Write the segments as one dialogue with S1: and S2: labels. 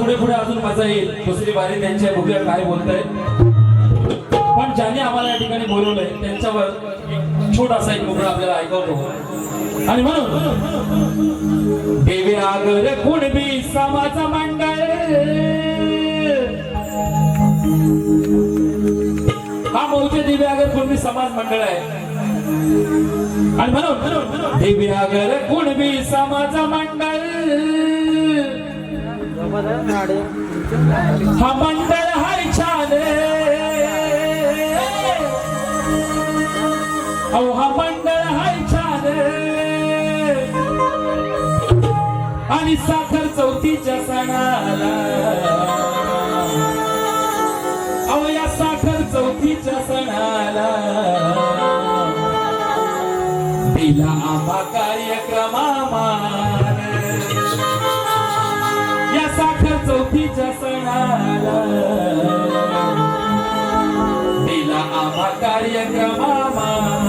S1: पुढे पुढे अजून मजा येईल. दुसरी बारी त्यांच्या बघूया काय बोलताय पण ज्याने आम्हाला या ठिकाणी बोलवलंय त्यांच्यावर छोटासा एक मुद्दा आपल्याला ऐकवतो आणि म्हणून देवी आगर कुणबी समाज मंडळ? हा मौजे देवी आगर कुणबी समाज मंडळ आहे? आणि म्हणून देवी आगर कुणबी समाज मंडळ? हा मंडळ हाय छान अहो हा मंडळ हाय छान आणि साखर चौथीच्या सणाला. अहो या साखर चौथीच्या सणाला. दिला आम्हा कार्यक्रमा चौथीच्या सणाला दिला आम्हा कार्यक्रमामान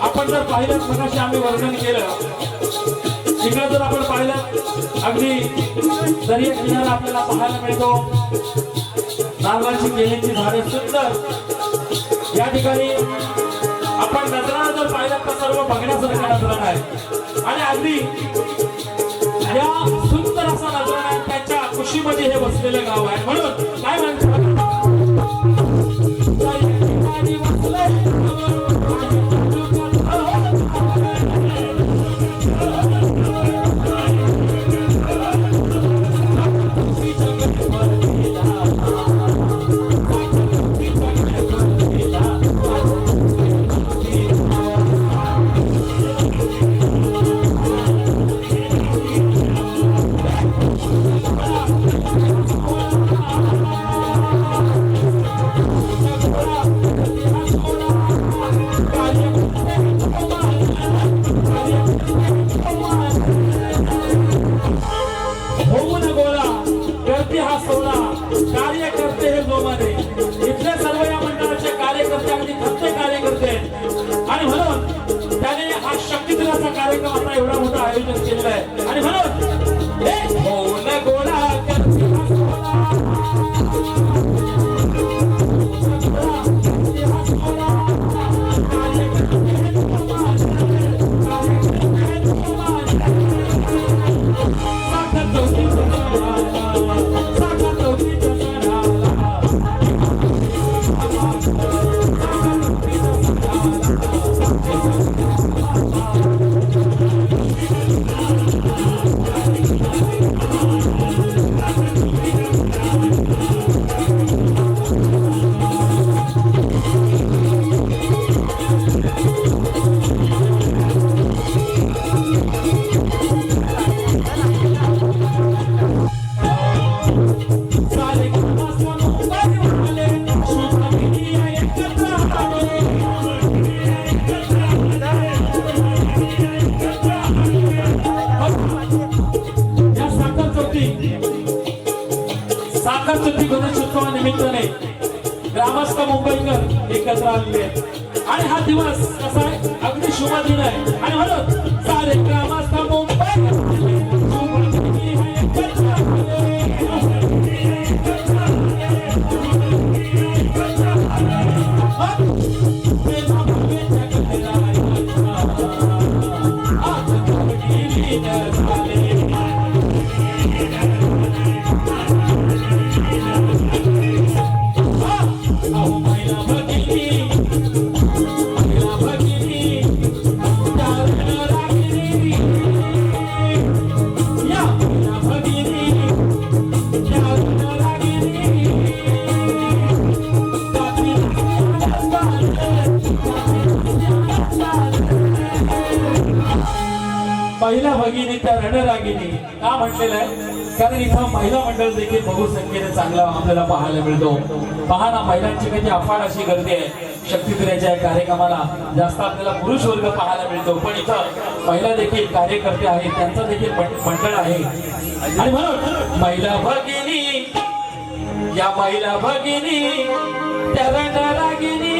S1: आपण जर पाहिलं मनाशी आम्ही वर्णन केलं. तिकडे जर आपण पाहिलं अगदी दर्या किनारा आपल्याला पाहायला मिळतो. नारळाची केळीची झाडे सुंदर. या ठिकाणी आपण नजरा जर पाहिलं तर सर्व बघण्यासारखा नजरा आहे. आणि अगदी या सुंदर असा नजरा आहे, त्याच्या खुशीमध्ये हे बसलेलं गाव आहे. म्हणून काय म्हणतात? ग्रामस्थ मुंबईकर एकत्र आणले आणि हा दिवस कसा आहे? अगदी शुभ दिन आहे. आणि म्हणून सारे ग्रामस्थ महिला भगिनी त्या रणरागिनी का म्हटलेलं आहे? कारण इथं महिला मंडळ देखील बहुसंख्येने चांगला आपल्याला पाहायला मिळतो. पहा ना महिलांची कधी अफाट अशी गर्दी आहे. शक्तीप्रियाच्या कार्यक्रमाला जास्त आपल्याला पुरुष वर्ग पाहायला मिळतो. पण इथं महिला देखील कार्यकर्ते आहेत. त्यांचं देखील मंडळ आहे. आणि म्हणून महिला भगिनी या महिला भगिनी त्या रणरागिनी